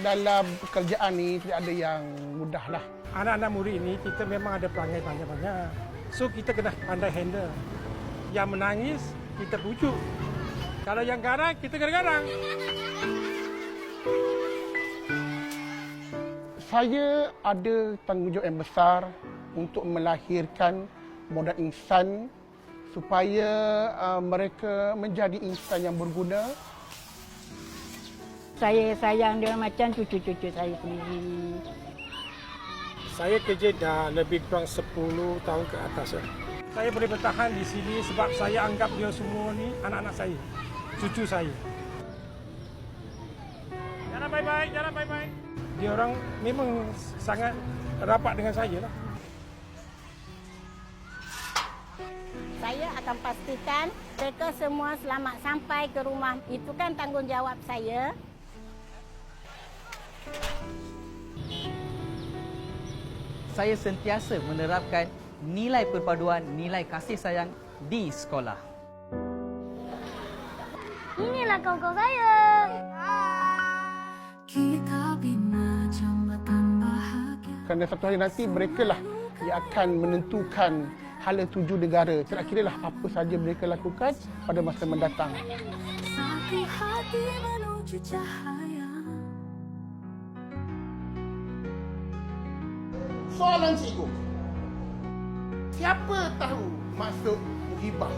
dalam pekerjaan ni tidak ada yang mudah lah. Anak-anak murid ini kita memang ada perangai banyak-banyak. So kita kena pandai handle. Yang menangis kita pujuk. Kalau yang garang kita garang-garang. Saya ada tanggungjawab yang besar untuk melahirkan modal insan supaya uh, mereka menjadi insan yang berguna Saya sayang dia macam cucu-cucu saya sendiri. Saya kerja dah lebih kurang 10 tahun ke atas. Ya. Saya boleh bertahan di sini sebab saya anggap dia semua ni anak-anak saya. Cucu saya. Jalan baik-baik, jalan baik-baik. Dia orang memang sangat rapat dengan saya lah. Saya akan pastikan mereka semua selamat sampai ke rumah. Itu kan tanggungjawab saya. Saya sentiasa menerapkan nilai perpaduan nilai kasih sayang di sekolah. Inilah kawan-kawan saya. Kita bina jambatan bahagia kerana satu hari nanti mereka lah yang akan menentukan hala tuju negara. Tidak kira lah apa saja mereka lakukan pada masa mendatang. Satu hati menuju cahaya Soalan cikgu. Siapa tahu maksud muhibah?